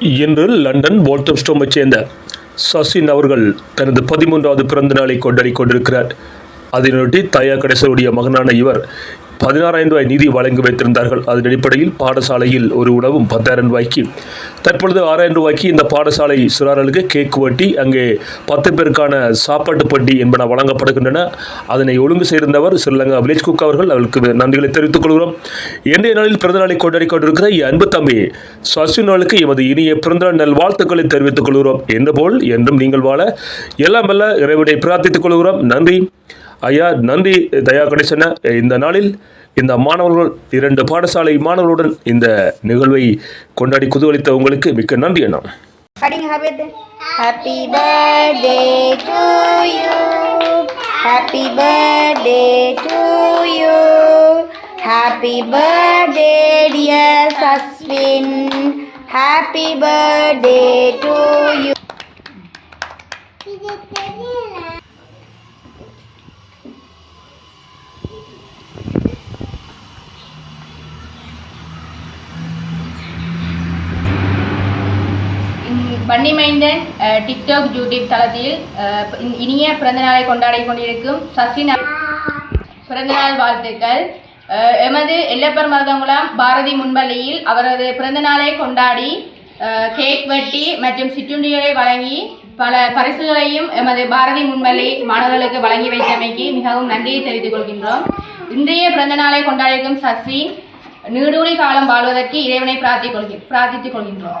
இன்று லண்டன் போல்டம்ஸ்டோமைச் சேர்ந்த சசின் அவர்கள் தனது பதிமூன்றாவது பிறந்த நாளை கொண்டாடி கொண்டிருக்கிறார். அதனொட்டி தயா கடைசருடைய மகனான இவர் பதினாறாயிரம் ரூபாய் நிதி வழங்கி வைத்திருந்தார்கள். அதன் அடிப்படையில் பாடசாலையில் ஒரு உணவும் பத்தாயிரம் ரூபாய்க்கு. தற்பொழுது ஆறாயிரம் ரூபாய்க்கு இந்த பாடசாலை சிறார்களுக்கு கேக் வெட்டி அங்கே பத்து பேருக்கான சாப்பாட்டு பட்டி என்பன வழங்கப்படுகின்றன. அதனை ஒழுங்கு செய்திருந்தவர் ஸ்ரீலங்கா வில்லேஜ் குக் அவர்கள். அவர்களுக்கு நன்றிகளை தெரிவித்துக் கொள்கிறோம். இன்றைய நாளில் பிறந்த நாளை கொண்டாடி கொண்டிருக்கிற அன்பு தம்பி சசினாளுக்கு எமது இனிய பிறந்தநாள் நல்வாழ்த்துக்களை தெரிவித்துக் கொள்கிறோம். என்று போல் என்றும் நீங்கள் வாழ எல்லாம் வல்ல இறைவனை பிரார்த்தித்துக் கொள்கிறோம். நன்றி. ஐயா நன்றி தயா கணேசன இந்த நாளில் இந்த மாணவர்கள் இரண்டு பாடசாலை மாணவர்களுடன் இந்த நிகழ்வை கொண்டாடி குதூகலித்த உங்களுக்கு மிக்க நன்றி அண்ணா Cutting happy birthday. Happy birthday to you. Happy birthday to you. Happy birthday, dear Saswin. Happy birthday to you. பன்னி மைந்தன் டிக்டாக் யூடியூப் தளத்தில் uh, இனிய பிறந்தநாளை கொண்டாடி கொண்டிருக்கும் சசின் பிறந்தநாள் வாழ்த்துக்கள். Uh, எமது எல்லப்பர் மருதங்குளம் பாரதி முன்பள்ளியில் அவரது பிறந்தநாளை கொண்டாடி uh, கேக் வெட்டி மற்றும் சிற்றுண்டிகளை வழங்கி பல பரிசுகளையும் எமது பாரதி முன்பள்ளி மாணவர்களுக்கு வழங்கி வைத்தமைக்கு மிகவும் நன்றியை தெரிவித்துக் கொள்கின்றோம். இன்றைய பிறந்தநாளை கொண்டாடியிருக்கும் சசி நீடூழி காலம் வாழ்வதற்கு இறைவனை பிரார்த்திக் கொள்கி பிரார்த்தித்துக் கொள்கின்றோம்.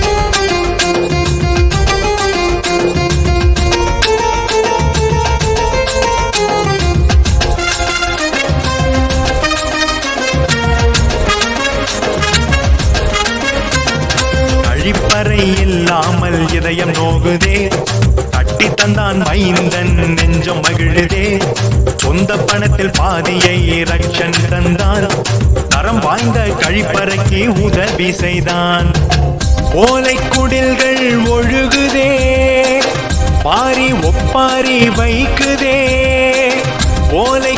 கழிப்பறை இல்லாமல் இதயம் நோகுதே. கட்டி தந்தான் மைந்தன் நெஞ்சம் மகிழுதே. சொந்த பணத்தில் பாதியை ரக்ஷன் தந்தான். தரம் வாய்ந்த கழிப்பறைக்கு உதவி செய்தான் ஓலை குடில்கள் ஒழுகுதே. பாரி ஒப்பாரி வைக்குதே. ஓலை